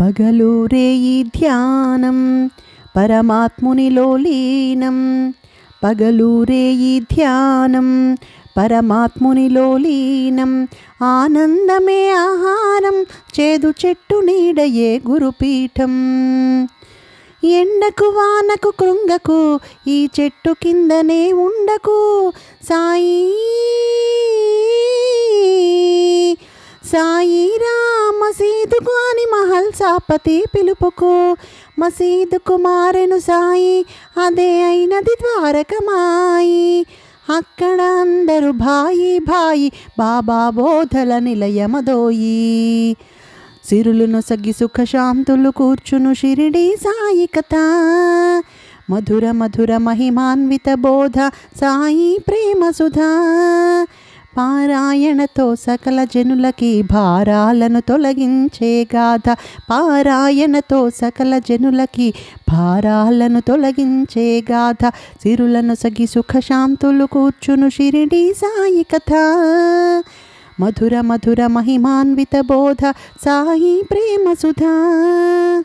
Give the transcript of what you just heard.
పగలూరే ఈ ధ్యానం పరమాత్మునిలో లీనం పగలూరే ఈ ధ్యానం పరమాత్మునిలో లీనం ఆనందమే ఆహారం చేదు చెట్టు నీడయే గురుపీఠం. ఎండకు వానకు కృంగకు ఈ చెట్టు కిందనే ఉండకు. సాయి సాయి అని సాపతి పిలుపుకు మసీదు కుమారెను సాయి అదే అయినది ద్వారకమాయి. అక్కడ అందరూ భాయి భాయి బాబా బోధల నిలయమదోయి సిరులను సగి సుఖశాంతులు కూర్చును షిరిడి సాయి కథ. మధుర మధుర మహిమాన్విత బోధ సాయి ప్రేమ సుధా. పారాయణతో సకల జనులకి భారాలను తొలగించే గాథ. పారాయణతో సకల జనులకి భారాలను తొలగించే గాథ. సిరులను సగి సుఖశాంతులు కూర్చును షిరిడి సాయి కథ. మధుర మధుర మహిమాన్విత బోధ సాయి ప్రేమ సుధా.